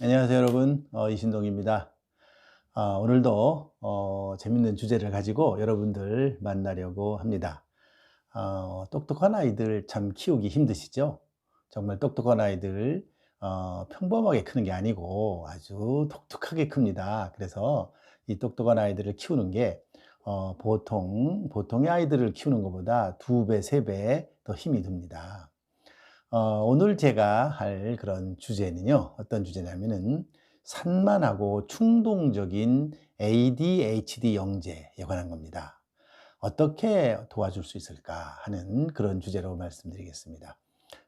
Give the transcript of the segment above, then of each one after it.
안녕하세요 여러분. 어, 이신동입니다. 아, 오늘도 어, 재밌는 주제를 가지고 여러분들 만나려고 합니다. 어, 똑똑한 아이들 참 키우기 힘드시죠? 정말 똑똑한 아이들 어, 평범하게 크는 게 아니고 아주 독특하게 큽니다. 그래서 이 똑똑한 아이들을 키우는 게 어, 보통 보통의 아이들을 키우는 것보다 두 배, 세 배 더 힘이 듭니다 어, 오늘 제가 할 그런 주제는요. 어떤 주제냐면은 산만하고 충동적인 ADHD 영재에 관한 겁니다. 어떻게 도와줄 수 있을까 하는 그런 주제로 말씀드리겠습니다.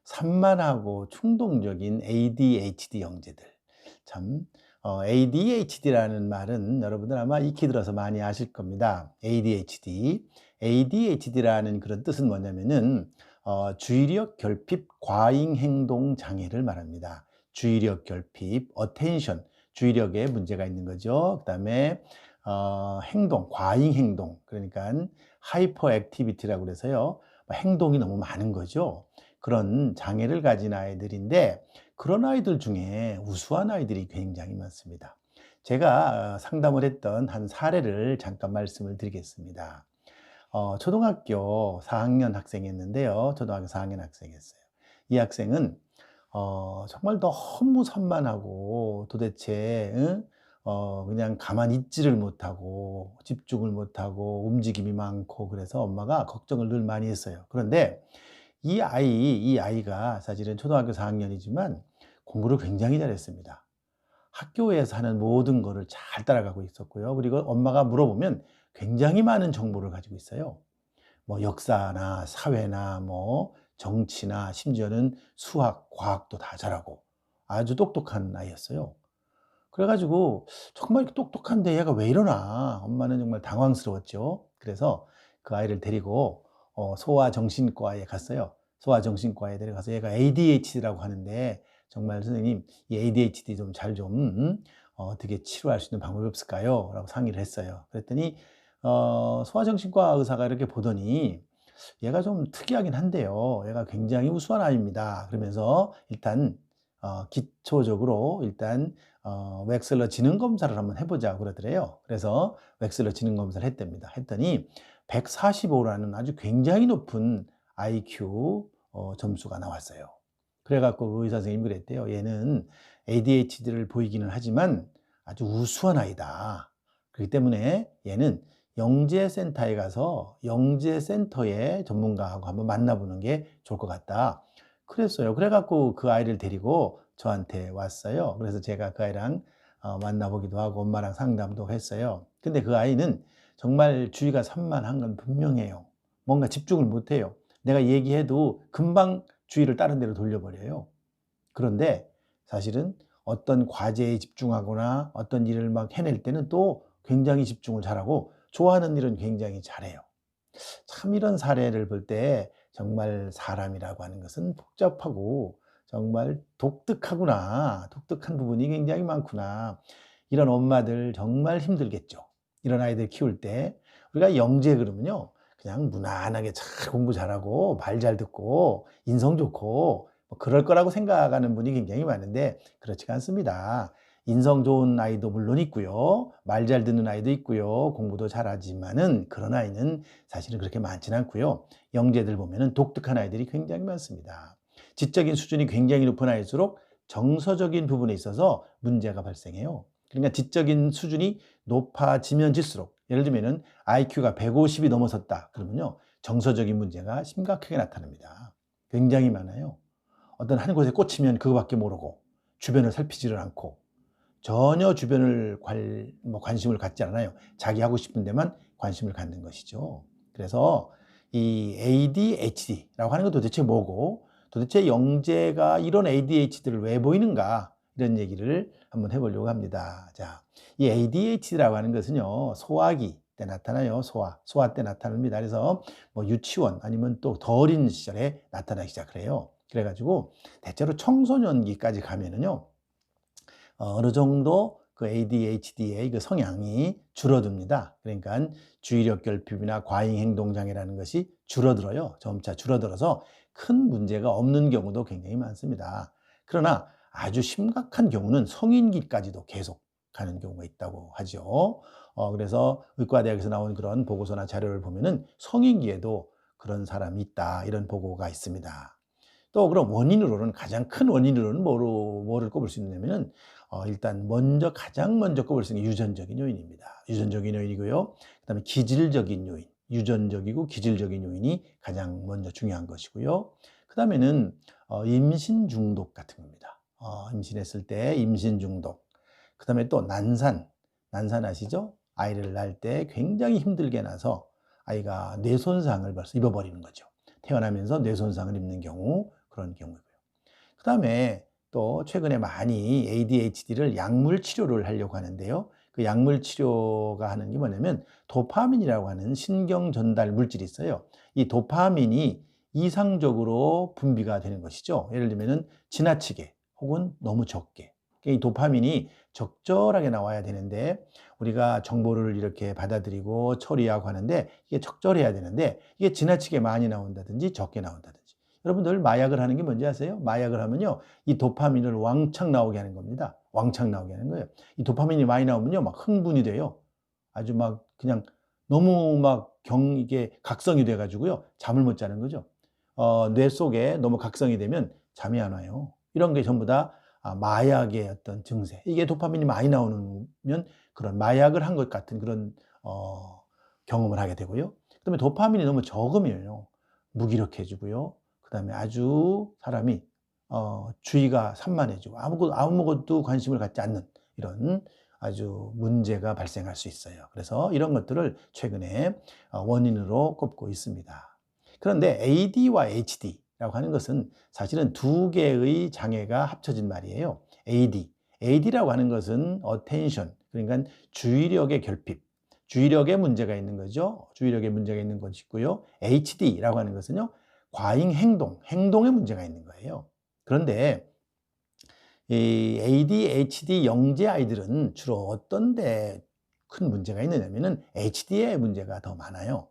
산만하고 충동적인 ADHD 영재들. 참, 어, ADHD라는 말은 여러분들 아마 익히 들어서 많이 아실 겁니다. ADHD. ADHD라는 그런 뜻은 뭐냐면은 어, 주의력 결핍 과잉 행동 장애를 말합니다. 주의력 결핍, attention, 주의력에 문제가 있는 거죠. 그 다음에 어, 행동, 과잉 행동, 그러니까 하이퍼 액티비티라고 그래서요. 뭐 행동이 너무 많은 거죠. 그런 장애를 가진 아이들인데 그런 아이들 중에 우수한 아이들이 굉장히 많습니다. 제가 상담을 했던 한 사례를 잠깐 말씀을 드리겠습니다. 어, 초등학교 4학년 학생이었는데요. 초등학교 4학년 학생이었어요. 이 학생은 어, 정말 너무 산만하고 도대체 응? 어, 그냥 가만히 있지를 못하고 집중을 못하고 움직임이 많고 그래서 엄마가 걱정을 늘 많이 했어요. 그런데 이 아이, 이 아이가 사실은 초등학교 4학년이지만 공부를 굉장히 잘했습니다. 학교에서 하는 모든 거를 잘 따라가고 있었고요. 그리고 엄마가 물어보면 굉장히 많은 정보를 가지고 있어요. 뭐 역사나 사회나 뭐 정치나 심지어는 수학, 과학도 다 잘하고 아주 똑똑한 아이였어요. 그래가지고 정말 똑똑한데 얘가 왜 이러나 엄마는 정말 당황스러웠죠. 그래서 그 아이를 데리고 어, 소아정신과에 갔어요. 소아정신과에 데려가서 얘가 ADHD라고 하는데 정말 선생님 이 ADHD 좀 잘좀 음, 어, 어떻게 치료할 수 있는 방법이 없을까요? 라고 상의를 했어요. 그랬더니 어, 소아정신과 의사가 이렇게 보더니 얘가 좀 특이하긴 한데요. 얘가 굉장히 우수한 아이입니다. 그러면서 일단 어, 기초적으로 일단 어, 웩슬러 지능 검사를 한번 해보자 그러더래요. 그래서 웩슬러 지능 검사를 했답니다. 했더니 145라는 아주 굉장히 높은 IQ 어, 점수가 나왔어요. 그래갖고 그 의사 선생님이 그랬대요. 얘는 ADHD를 보이기는 하지만 아주 우수한 아이다. 그렇기 때문에 얘는 영재센터에 가서 영재센터의 전문가하고 한번 만나보는 게 좋을 것 같다. 그랬어요. 그래갖고 그 아이를 데리고 저한테 왔어요. 그래서 제가 그 아이랑 어, 만나보기도 하고 엄마랑 상담도 했어요. 근데 그 아이는 정말 주의가 산만한 건 분명해요. 뭔가 집중을 못해요. 내가 얘기해도 금방 주의를 다른 데로 돌려버려요. 그런데 사실은 어떤 과제에 집중하거나 어떤 일을 막 해낼 때는 또 굉장히 집중을 잘하고 좋아하는 일은 굉장히 잘해요. 참 이런 사례를 볼 때 정말 사람이라고 하는 것은 복잡하고 정말 독특하구나. 독특한 부분이 굉장히 많구나. 이런 엄마들 정말 힘들겠죠. 이런 아이들 키울 때 우리가 영재 그러면요. 그냥 무난하게 잘 공부 잘하고 말 잘 듣고 인성 좋고 뭐 그럴 거라고 생각하는 분이 굉장히 많은데 그렇지가 않습니다. 인성 좋은 아이도 물론 있고요. 말 잘 듣는 아이도 있고요. 공부도 잘하지만은 그런 아이는 사실은 그렇게 많지는 않고요. 영재들 보면은 독특한 아이들이 굉장히 많습니다. 지적인 수준이 굉장히 높은 아이일수록 정서적인 부분에 있어서 문제가 발생해요. 그러니까 지적인 수준이 높아지면 질수록 예를 들면은 IQ가 150이 넘어섰다. 그러면요. 정서적인 문제가 심각하게 나타납니다. 굉장히 많아요. 어떤 한 곳에 꽂히면 그거밖에 모르고 주변을 살피지를 않고 전혀 주변을 관, 뭐 관심을 갖지 않아요. 자기 하고 싶은 데만 관심을 갖는 것이죠. 그래서 이 ADHD라고 하는 건 도대체 뭐고 도대체 영재가 이런 ADHD를 왜 보이는가 이런 얘기를 한번 해보려고 합니다. 자, 이 ADHD라고 하는 것은요 소화기 때 나타나요 소화 소화 때 나타납니다. 그래서 뭐 유치원 아니면 또 더 어린 시절에 나타나기 시작을 해요. 그래가지고 대체로 청소년기까지 가면은요 어, 어느 정도 그 ADHD의 그 성향이 줄어듭니다. 그러니까 주의력 결핍이나 과잉 행동 장애라는 것이 줄어들어요. 점차 줄어들어서 큰 문제가 없는 경우도 굉장히 많습니다. 그러나 아주 심각한 경우는 성인기까지도 계속 가는 경우가 있다고 하죠. 어, 그래서 의과대학에서 나온 그런 보고서나 자료를 보면은 성인기에도 그런 사람이 있다. 이런 보고가 있습니다. 또 그럼 원인으로는 가장 큰 원인으로는 뭐로, 뭐를 꼽을 수 있냐면은 어, 일단 먼저 가장 먼저 꼽을 수 있는 게 유전적인 요인입니다. 유전적인 요인이고요. 그다음에 기질적인 요인, 유전적이고 기질적인 요인이 가장 먼저 중요한 것이고요. 그다음에는 어, 임신 중독 같은 겁니다. 어, 임신했을 때 임신 중독. 그다음에 또 난산, 난산 아시죠? 아이를 낳을 때 굉장히 힘들게 나서 아이가 뇌 손상을 벌써 입어버리는 거죠. 태어나면서 뇌 손상을 입는 경우 그런 경우고요. 그 다음에 또 최근에 많이 ADHD를 약물 치료를 하려고 하는데요. 그 약물 치료가 하는 게 뭐냐면 도파민이라고 하는 신경 전달 물질이 있어요. 이 도파민이 이상적으로 분비가 되는 것이죠. 예를 들면은 지나치게 혹은 너무 적게. 이 도파민이 적절하게 나와야 되는데 우리가 정보를 이렇게 받아들이고 처리하고 하는데 이게 적절해야 되는데 이게 지나치게 많이 나온다든지 적게 나온다든지 여러분들 마약을 하는 게 뭔지 아세요? 마약을 하면요 이 도파민을 왕창 나오게 하는 겁니다 왕창 나오게 하는 거예요 이 도파민이 많이 나오면요 막 흥분이 돼요 아주 막 그냥 너무 막 경 이게 각성이 돼 가지고요 잠을 못 자는 거죠 어, 뇌 속에 너무 각성이 되면 잠이 안 와요 이런 게 전부 다 아, 마약의 어떤 증세. 이게 도파민이 많이 나오면 그런 마약을 한 것 같은 그런 어, 경험을 하게 되고요. 그다음에 도파민이 너무 적으면요 무기력해지고요. 그다음에 아주 사람이 어, 주의가 산만해지고 아무것도 아무것도 관심을 갖지 않는 이런 아주 문제가 발생할 수 있어요. 그래서 이런 것들을 최근에 어, 원인으로 꼽고 있습니다. 그런데 AD와 HD 라고 하는 것은 사실은 두 개의 장애가 합쳐진 말이에요. AD. AD라고 하는 것은 attention, 그러니까 주의력의 결핍, 주의력에 문제가 있는 거죠. 주의력에 문제가 있는 것이고요. HD라고 하는 것은요, 과잉 행동, 행동에 문제가 있는 거예요. 그런데 이 ADHD 영재 아이들은 주로 어떤 데 큰 문제가 있느냐면은 HD의 문제가 더 많아요.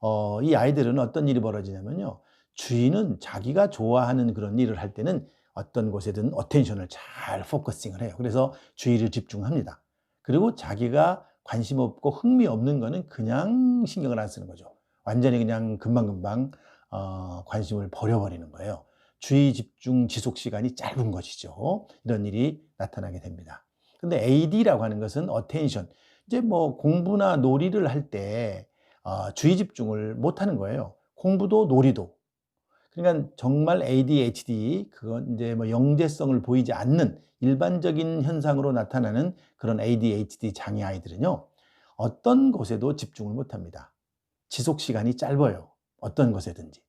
어, 이 아이들은 어떤 일이 벌어지냐면요. 주인은 자기가 좋아하는 그런 일을 할 때는 어떤 곳에든 어텐션을 잘 포커싱을 해요. 그래서 주의를 집중합니다. 그리고 자기가 관심 없고 흥미 없는 거는 그냥 신경을 안 쓰는 거죠. 완전히 그냥 금방금방 어, 관심을 버려버리는 거예요. 주의 집중 지속 시간이 짧은 것이죠. 이런 일이 나타나게 됩니다. 근데 AD라고 하는 것은 attention. 이제 뭐 공부나 놀이를 할때 어, 주의 집중을 못 하는 거예요. 공부도 놀이도 그러니까 정말 ADHD 그건 이제 뭐 영재성을 보이지 않는 일반적인 현상으로 나타나는 그런 ADHD 장애 아이들은요. 어떤 곳에도 집중을 못 합니다. 지속 시간이 짧아요. 어떤 것에든지.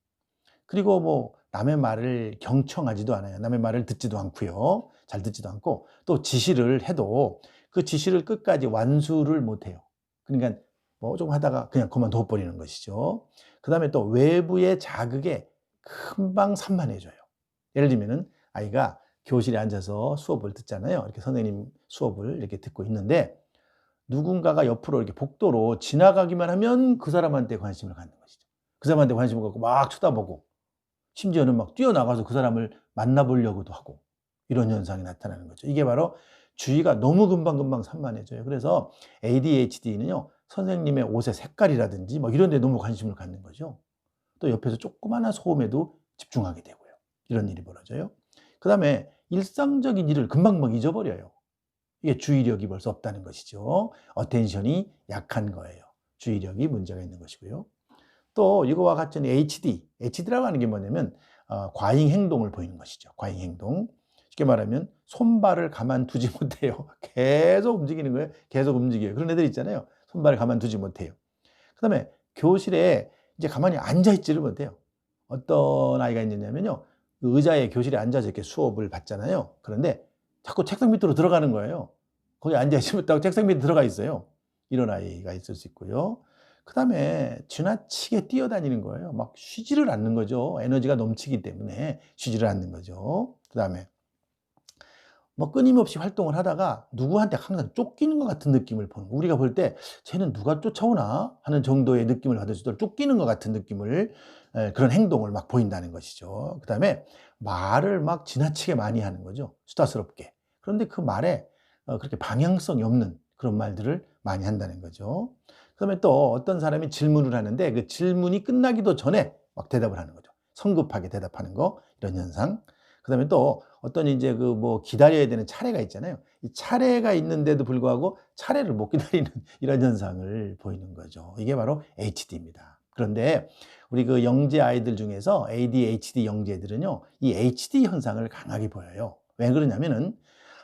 그리고 뭐 남의 말을 경청하지도 않아요. 남의 말을 듣지도 않고요. 잘 듣지도 않고 또 지시를 해도 그 지시를 끝까지 완수를 못 해요. 그러니까 뭐 좀 하다가 그냥 그만둬 버리는 것이죠. 그다음에 또 외부의 자극에 금방 산만해져요. 예를 들면은 아이가 교실에 앉아서 수업을 듣잖아요. 이렇게 선생님 수업을 이렇게 듣고 있는데 누군가가 옆으로 이렇게 복도로 지나가기만 하면 그 사람한테 관심을 갖는 것이죠. 그 사람한테 관심을 갖고 막 쳐다보고 심지어는 막 뛰어나가서 그 사람을 만나보려고도 하고 이런 현상이 나타나는 거죠. 이게 바로 주의가 너무 금방금방 산만해져요. 그래서 ADHD는요, 선생님의 옷의 색깔이라든지 뭐 이런 데 너무 관심을 갖는 거죠. 또 옆에서 조그마한 소음에도 집중하게 되고요. 이런 일이 벌어져요. 그 다음에 일상적인 일을 금방금방 잊어버려요. 이게 주의력이 벌써 없다는 것이죠. 어텐션이 약한 거예요. 주의력이 문제가 있는 것이고요. 또 이거와 같은 HD, HD라고 하는 게 뭐냐면 어, 과잉 행동을 보이는 것이죠. 과잉 행동. 쉽게 말하면 손발을 가만두지 못해요. 계속 움직이는 거예요. 계속 움직여요. 그런 애들 있잖아요. 손발을 가만두지 못해요. 그 다음에 교실에 이제 가만히 앉아있지를 못해요. 어떤 아이가 있느냐면요. 그 의자에 교실에 앉아서 이렇게 수업을 받잖아요. 그런데 자꾸 책상 밑으로 들어가는 거예요. 거기 앉아있으면 딱 책상 밑에 들어가 있어요. 이런 아이가 있을 수 있고요. 그 다음에 지나치게 뛰어다니는 거예요. 막 쉬지를 않는 거죠. 에너지가 넘치기 때문에 쉬지를 않는 거죠. 그 다음에 뭐 끊임없이 활동을 하다가 누구한테 항상 쫓기는 것 같은 느낌을 보는 거. 우리가 볼 때 쟤는 누가 쫓아오나 하는 정도의 느낌을 받을 수 있도록 쫓기는 것 같은 느낌을 에, 그런 행동을 막 보인다는 것이죠. 그 다음에 말을 막 지나치게 많이 하는 거죠. 수다스럽게. 그런데 그 말에 어, 그렇게 방향성이 없는 그런 말들을 많이 한다는 거죠. 그 다음에 또 어떤 사람이 질문을 하는데 그 질문이 끝나기도 전에 막 대답을 하는 거죠. 성급하게 대답하는 거, 이런 현상. 그 다음에 또 어떤 이제 그 뭐 기다려야 되는 차례가 있잖아요. 이 차례가 있는데도 불구하고 차례를 못 기다리는 이런 현상을 보이는 거죠. 이게 바로 HD입니다. 그런데 우리 그 영재 아이들 중에서 ADHD 영재들은요, 이 HD 현상을 강하게 보여요. 왜 그러냐면은,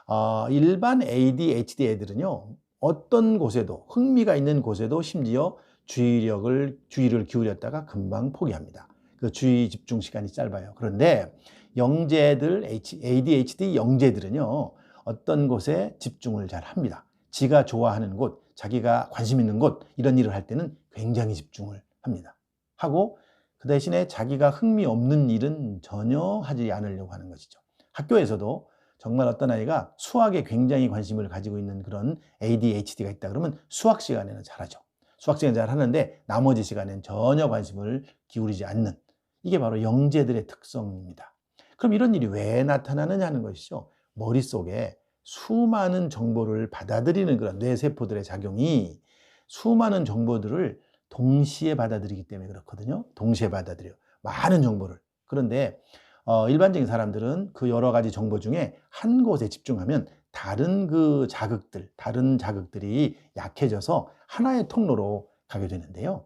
어, 일반 ADHD 애들은요, 어떤 곳에도, 흥미가 있는 곳에도 심지어 주의력을, 주의를 기울였다가 금방 포기합니다. 그 주의 집중 시간이 짧아요. 그런데 영재들, ADHD 영재들은요, 어떤 곳에 집중을 잘 합니다. 지가 좋아하는 곳, 자기가 관심 있는 곳, 이런 일을 할 때는 굉장히 집중을 합니다. 하고 그 대신에 자기가 흥미 없는 일은 전혀 하지 않으려고 하는 것이죠. 학교에서도 정말 어떤 아이가 수학에 굉장히 관심을 가지고 있는 그런 ADHD가 있다 그러면 수학 시간에는 잘하죠. 수학 시간 잘 하는데 나머지 시간엔 전혀 관심을 기울이지 않는 이게 바로 영재들의 특성입니다. 그럼 이런 일이 왜 나타나느냐 하는 것이죠. 머릿속에 수많은 정보를 받아들이는 그런 뇌세포들의 작용이 수많은 정보들을 동시에 받아들이기 때문에 그렇거든요. 동시에 받아들여. 많은 정보를. 그런데 어, 일반적인 사람들은 그 여러 가지 정보 중에 한 곳에 집중하면 다른 그 자극들, 다른 자극들이 약해져서 하나의 통로로 가게 되는데요.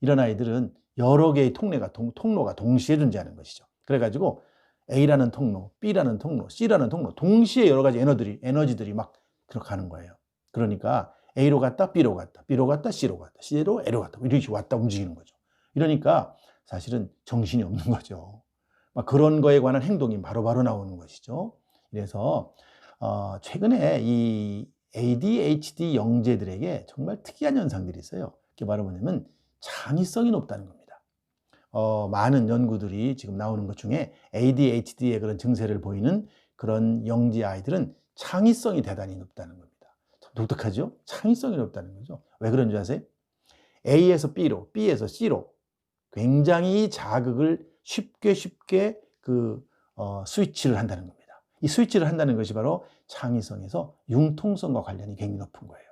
이런 아이들은 여러 개의 통로가, 동, 통로가 동시에 존재하는 것이죠. 그래가지고 A라는 통로, B라는 통로, C라는 통로, 동시에 여러 가지 에너지들이, 에너지들이 막 그렇게 가는 거예요. 그러니까 A로 갔다 B로 갔다 B로 갔다 C로 갔다 C로 A로 갔다 이렇게 왔다 움직이는 거죠. 이러니까 사실은 정신이 없는 거죠. 막 그런 거에 관한 행동이 바로바로 바로 나오는 것이죠. 그래서 어 최근에 이 ADHD 영재들에게 정말 특이한 현상들이 있어요. 그게 바로 뭐냐면 창의성이 높다는 겁니다. 어, 많은 연구들이 지금 나오는 것 중에 ADHD의 그런 증세를 보이는 그런 영재 아이들은 창의성이 대단히 높다는 겁니다. 독특하죠? 창의성이 높다는 거죠. 왜 그런 줄 아세요? A에서 B로, B에서 C로 굉장히 자극을 쉽게 쉽게 그 어, 스위치를 한다는 겁니다. 이 스위치를 한다는 것이 바로 창의성에서 융통성과 관련이 굉장히 높은 거예요.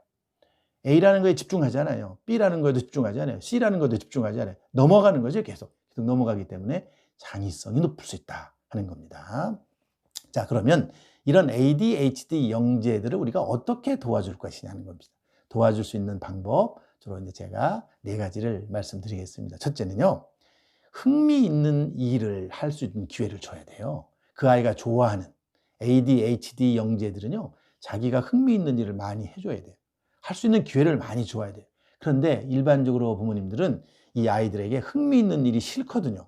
A라는 거에 집중하지 않아요. B라는 거에도 집중하지 않아요. C라는 거에도 집중하지 않아요. 넘어가는 거죠, 계속. 계속 넘어가기 때문에 창의성이 높을 수 있다 하는 겁니다. 자, 그러면 이런 ADHD 영재들을 우리가 어떻게 도와줄 것이냐는 겁니다. 도와줄 수 있는 방법, 주로 이제 제가 네 가지를 말씀드리겠습니다. 첫째는요, 흥미 있는 일을 할 수 있는 기회를 줘야 돼요. 그 아이가 좋아하는 ADHD 영재들은요, 자기가 흥미 있는 일을 많이 해줘야 돼요. 할 수 있는 기회를 많이 줘야 돼요. 그런데 일반적으로 부모님들은 이 아이들에게 흥미 있는 일이 싫거든요.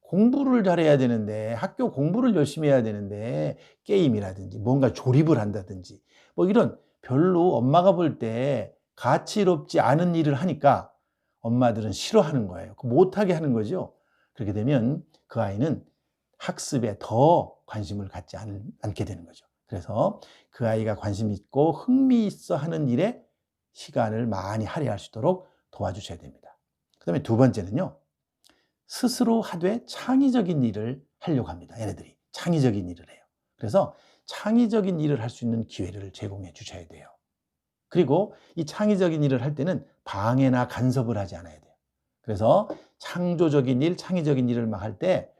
공부를 잘해야 되는데 학교 공부를 열심히 해야 되는데 게임이라든지 뭔가 조립을 한다든지 뭐 이런 별로 엄마가 볼 때 가치롭지 않은 일을 하니까 엄마들은 싫어하는 거예요. 못하게 하는 거죠. 그렇게 되면 그 아이는 학습에 더 관심을 갖지 않, 않게 되는 거죠. 그래서 그 아이가 관심 있고 흥미 있어 하는 일에 시간을 많이 할애할 수 있도록 도와주셔야 됩니다. 그 다음에 두 번째는요. 스스로 하되 창의적인 일을 하려고 합니다. 얘네들이 창의적인 일을 해요. 그래서 창의적인 일을 할 수 있는 기회를 제공해 주셔야 돼요. 그리고 이 창의적인 일을 할 때는 방해나 간섭을 하지 않아야 돼요. 그래서 창조적인 일, 창의적인 일을 막 할 때,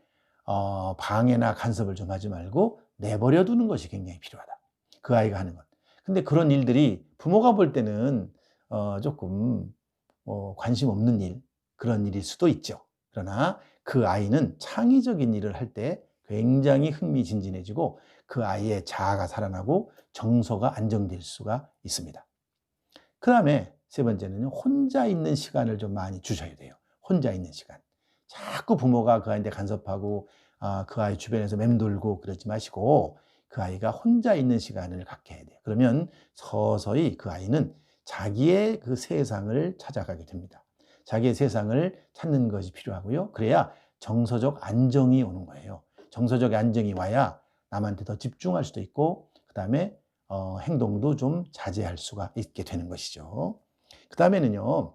어, 방해나 간섭을 좀 하지 말고 내버려 두는 것이 굉장히 필요하다. 그 아이가 하는 것. 근데 그런 일들이 부모가 볼 때는, 어, 조금, 어, 관심 없는 일, 그런 일일 수도 있죠. 그러나 그 아이는 창의적인 일을 할 때 굉장히 흥미진진해지고 그 아이의 자아가 살아나고 정서가 안정될 수가 있습니다. 그 다음에 세 번째는 혼자 있는 시간을 좀 많이 주셔야 돼요. 혼자 있는 시간. 자꾸 부모가 그 아이한테 간섭하고 아, 그 아이 주변에서 맴돌고 그러지 마시고 그 아이가 혼자 있는 시간을 갖게 해야 돼요. 그러면 서서히 그 아이는 자기의 그 세상을 찾아가게 됩니다. 자기의 세상을 찾는 것이 필요하고요. 그래야 정서적 안정이 오는 거예요. 정서적 안정이 와야 남한테 더 집중할 수도 있고, 그 다음에 어, 행동도 좀 자제할 수가 있게 되는 것이죠. 그 다음에는요,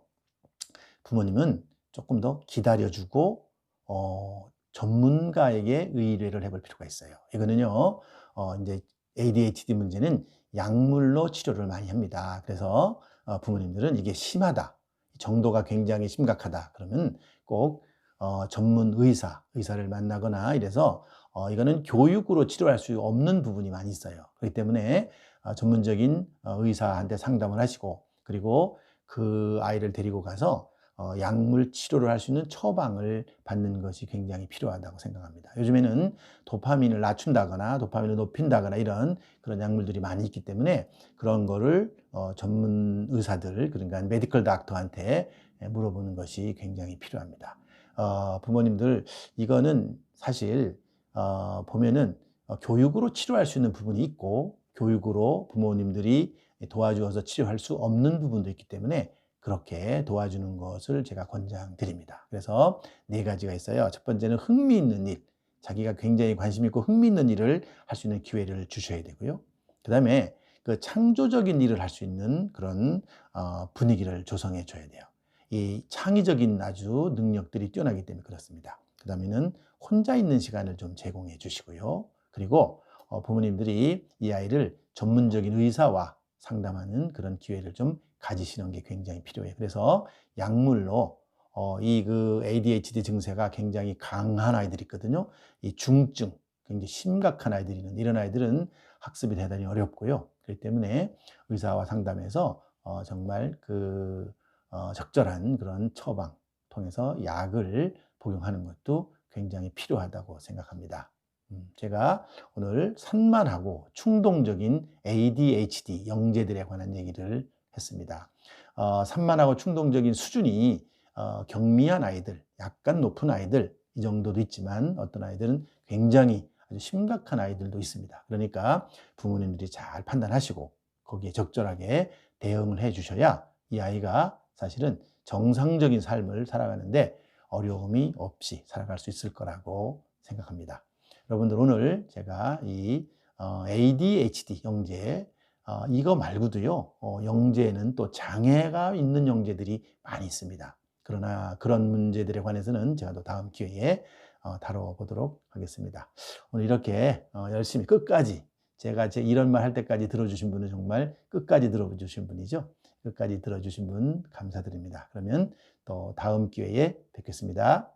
부모님은 조금 더 기다려주고, 어, 전문가에게 의뢰를 해볼 필요가 있어요. 이거는요, 어, 이제 ADHD 문제는 약물로 치료를 많이 합니다. 그래서 어, 부모님들은 이게 심하다, 정도가 굉장히 심각하다. 그러면 꼭 어, 전문 의사, 의사를 만나거나 이래서 어, 이거는 교육으로 치료할 수 없는 부분이 많이 있어요. 그렇기 때문에 어, 전문적인 어, 의사한테 상담을 하시고 그리고 그 아이를 데리고 가서 어, 약물 치료를 할 수 있는 처방을 받는 것이 굉장히 필요하다고 생각합니다. 요즘에는 도파민을 낮춘다거나 도파민을 높인다거나 이런 그런 약물들이 많이 있기 때문에 그런 거를 어, 전문 의사들 그러니까 메디컬 닥터한테 물어보는 것이 굉장히 필요합니다. 어, 부모님들 이거는 사실 어, 보면은 어, 교육으로 치료할 수 있는 부분이 있고 교육으로 부모님들이 도와주어서 치료할 수 없는 부분도 있기 때문에 그렇게 도와주는 것을 제가 권장드립니다. 그래서 네 가지가 있어요. 첫 번째는 흥미있는 일. 자기가 굉장히 관심 있고 흥미있는 일을 할 수 있는 기회를 주셔야 되고요. 그 다음에 그 창조적인 일을 할 수 있는 그런 어, 분위기를 조성해 줘야 돼요. 이 창의적인 아주 능력들이 뛰어나기 때문에 그렇습니다. 그 다음에는 혼자 있는 시간을 좀 제공해 주시고요. 그리고 어, 부모님들이 이 아이를 전문적인 의사와 상담하는 그런 기회를 좀 가지시는 게 굉장히 필요해요. 그래서 약물로 어, 이 그 ADHD 증세가 굉장히 강한 아이들이 있거든요. 이 중증, 굉장히 심각한 아이들이 있는데 이런 아이들은 학습이 대단히 어렵고요. 그렇기 때문에 의사와 상담해서 어, 정말 그 어, 적절한 그런 처방 통해서 약을 복용하는 것도 굉장히 필요하다고 생각합니다. 음, 제가 오늘 산만하고 충동적인 ADHD 영재들에 관한 얘기를 했습니다. 어, 산만하고 충동적인 수준이 어, 경미한 아이들, 약간 높은 아이들 이 정도도 있지만 어떤 아이들은 굉장히 아주 심각한 아이들도 있습니다. 그러니까 부모님들이 잘 판단하시고 거기에 적절하게 대응을 해 주셔야 이 아이가 사실은 정상적인 삶을 살아가는데 어려움이 없이 살아갈 수 있을 거라고 생각합니다. 여러분들 오늘 제가 이 어, ADHD 영재 어, 이거 말고도요 어, 영재에는 또 장애가 있는 영재들이 많이 있습니다. 그러나 그런 문제들에 관해서는 제가 또 다음 기회에 다뤄보도록 하겠습니다. 오늘 이렇게 열심히 끝까지 제가 제 이런 말 할 때까지 들어주신 분은 정말 끝까지 들어주신 분이죠. 끝까지 들어주신 분 감사드립니다. 그러면 또 다음 기회에 뵙겠습니다.